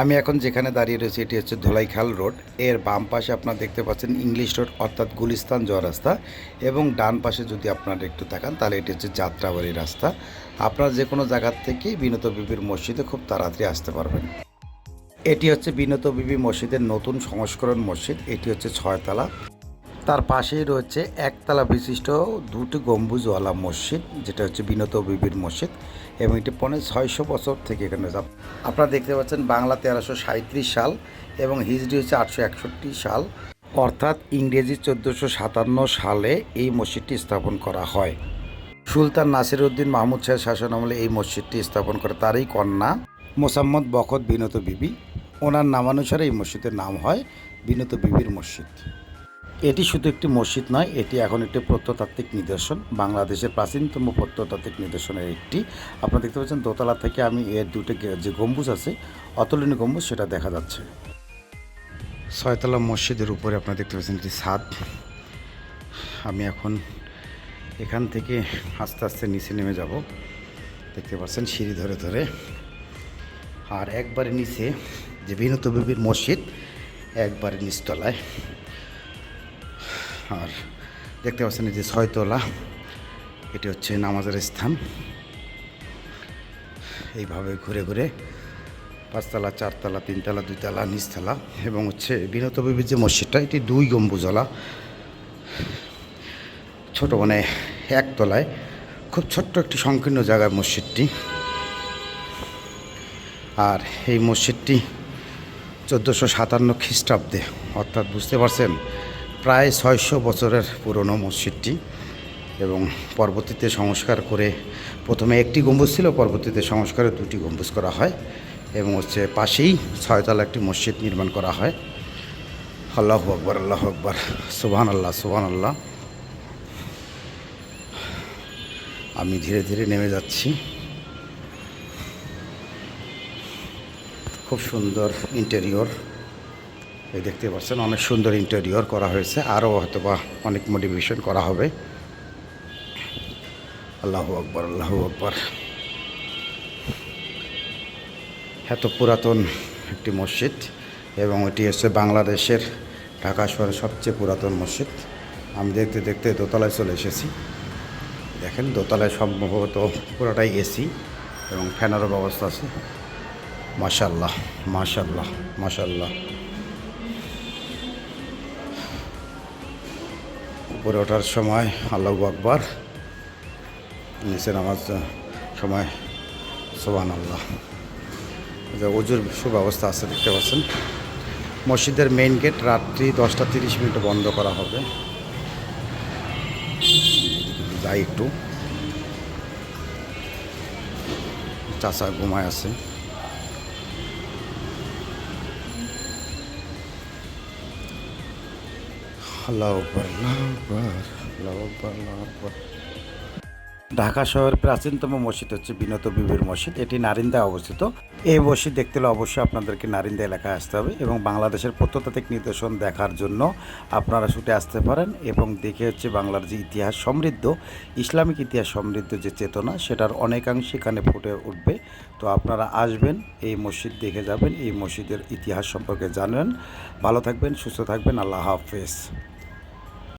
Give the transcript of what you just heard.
আমি এখন যেখানে দাঁড়িয়ে রয়েছি, এটি হচ্ছে ধোলাইখাল রোড। এর বাম পাশে আপনারা দেখতে পাচ্ছেন ইংলিশ রোড, অর্থাৎ গুলিস্তান যাওয়ার রাস্তা। এবং ডান পাশে যদি আপনারা একটু তাকান, তাহলে এটি হচ্ছে যাত্রাবাড়ি রাস্তা। আপনারা যে কোনো জায়গার থেকে বিনত বিবির মসজিদে খুব তাড়াতাড়ি আসতে পারবেন। এটি হচ্ছে বিনত বিবি মসজিদের নতুন সংস্করণ মসজিদ। এটি হচ্ছে ছয়তলা। তার পাশেই রয়েছে একতলা বিশিষ্ট দুটি গম্বুজওয়ালা মসজিদ, যেটা হচ্ছে বিনত বিবির মসজিদ, এবং এটি পনে ছয়শো বছর থেকে এখানে আপনারা দেখতে পাচ্ছেন বাংলা তেরোশো সাঁত্রিশ সাল এবং হিজড়ি হচ্ছে আটশো একষট্টি সাল। অর্থাৎ ইংরেজি চোদ্দোশো সাতান্ন সালে এই মসজিদটি স্থাপন করা হয়। সুলতান নাসির উদ্দিন মাহমুদ শাহের শাসনামলে এই মসজিদটি স্থাপন করে তারই কন্যা মোসাম্মদ বখত বিনত বিবি। ওনার নামানুসারে এই মসজিদের নাম হয় বিনত বিবির মসজিদ। এটি শুধু একটি মসজিদ নয়, এটি এখন একটি প্রত্নতাত্ত্বিক নিদর্শন। বাংলাদেশের প্রাচীনতম প্রত্নতাত্ত্বিক নিদর্শনের একটি। আপনারা দেখতে পাচ্ছেন, দোতলা থেকে আমি এর দুটো যে গম্বুজ আছে, অতুলনীয় গম্বুজ, সেটা দেখা যাচ্ছে। ছয়তলা মসজিদের উপরে আপনারা দেখতে পাচ্ছেন একটি ছাদ। আমি এখন এখান থেকে আস্তে আস্তে নিচে নেমে যাব। দেখতে পাচ্ছেন সিঁড়ি ধরে ধরে। আর একবারে নিচে যে বিনত মসজিদ, একবারে নিচতলায়। আর দেখতে পাচ্ছেন এই যে ছয়তলা, এটি হচ্ছে নামাজের স্থান। এইভাবে ঘুরে ঘুরে পাঁচতলা, চারতলা, তিনতলা, দুইতলা, নিচতলা এবং হচ্ছে বিনত বিবির যে মসজিদটা, এটি দুই গম্বুজলা ছোট মানে একতলায়, খুব ছোট্ট একটি সংকীর্ণ জায়গায় মসজিদটি। আর এই মসজিদটি চোদ্দোশো সাতান্ন খ্রিস্টাব্দে, অর্থাৎ বুঝতে পারছেন প্রায় ছয়শো বছরের পুরনো মসজিদটি এবং পরবর্তীতে সংস্কার করে প্রথমে একটি গম্বুজ ছিল, পরবর্তীতে সংস্কারে দুটি গম্বুজ করা হয় এবং হচ্ছে পাশেই ছয়তলা একটি মসজিদ নির্মাণ করা হয়। আল্লাহ আকবর আল্লাহ আকবর সুবহান আল্লাহ সুবহান আল্লাহ আমি ধীরে ধীরে নেমে যাচ্ছি। খুব সুন্দর ইন্টেরিয়র। এই দেখতে পাচ্ছেন, অনেক সুন্দর ইন্টেরিয়র করা হয়েছে আরও হয়তো বা অনেক মোটিভেশন করা হবে। আল্লাহ আকবর আল্লাহ আকবর। এত পুরাতন একটি মসজিদ এবং এটি হচ্ছে বাংলাদেশের ঢাকা শহরের সবচেয়ে পুরাতন মসজিদ। আমি দেখতে দেখতে দোতলায় চলে এসেছি। দেখেন, দোতলায় সম্ভবত পুরোটাই এসি এবং ফ্যানেরও ব্যবস্থা আছে। মাশাল্লাহ মাশাল্লাহ মাশাল্লাহ উপরে ওঠার সময় আল্লাহ আকবর, নিচে নামাজ সময় সোবান আল্লাহ অজুর সুব্যবস্থা আছে, দেখতে পাচ্ছেন। মসজিদের মেইন গেট রাত্রি দশটা তিরিশ মিনিটে বন্ধ করা হবে। যাই একটু। চাষা ঘুমায় আছে। ঢাকা শহরের প্রাচীনতম মসজিদ হচ্ছে বিনত বিবির মসজিদ। এটি নারিন্দায় অবস্থিত। এই মসজিদ দেখতে হলে অবশ্যই আপনাদেরকে নারিন্দা এলাকায় আসতে হবে এবং বাংলাদেশের প্রত্নতাত্ত্বিক নিদর্শন দেখার জন্য আপনারা ছুটে আসতে পারেন এবং দেখে হচ্ছে বাংলার যে ইতিহাস সমৃদ্ধ, ইসলামিক ইতিহাস সমৃদ্ধ যে চেতনা, সেটার অনেকাংশ এখানে ফুটে উঠবে। তো আপনারা আসবেন, এই মসজিদ দেখে যাবেন, এই মসজিদের ইতিহাস সম্পর্কে জানেন। ভালো থাকবেন, সুস্থ থাকবেন, আল্লাহ হাফেজ।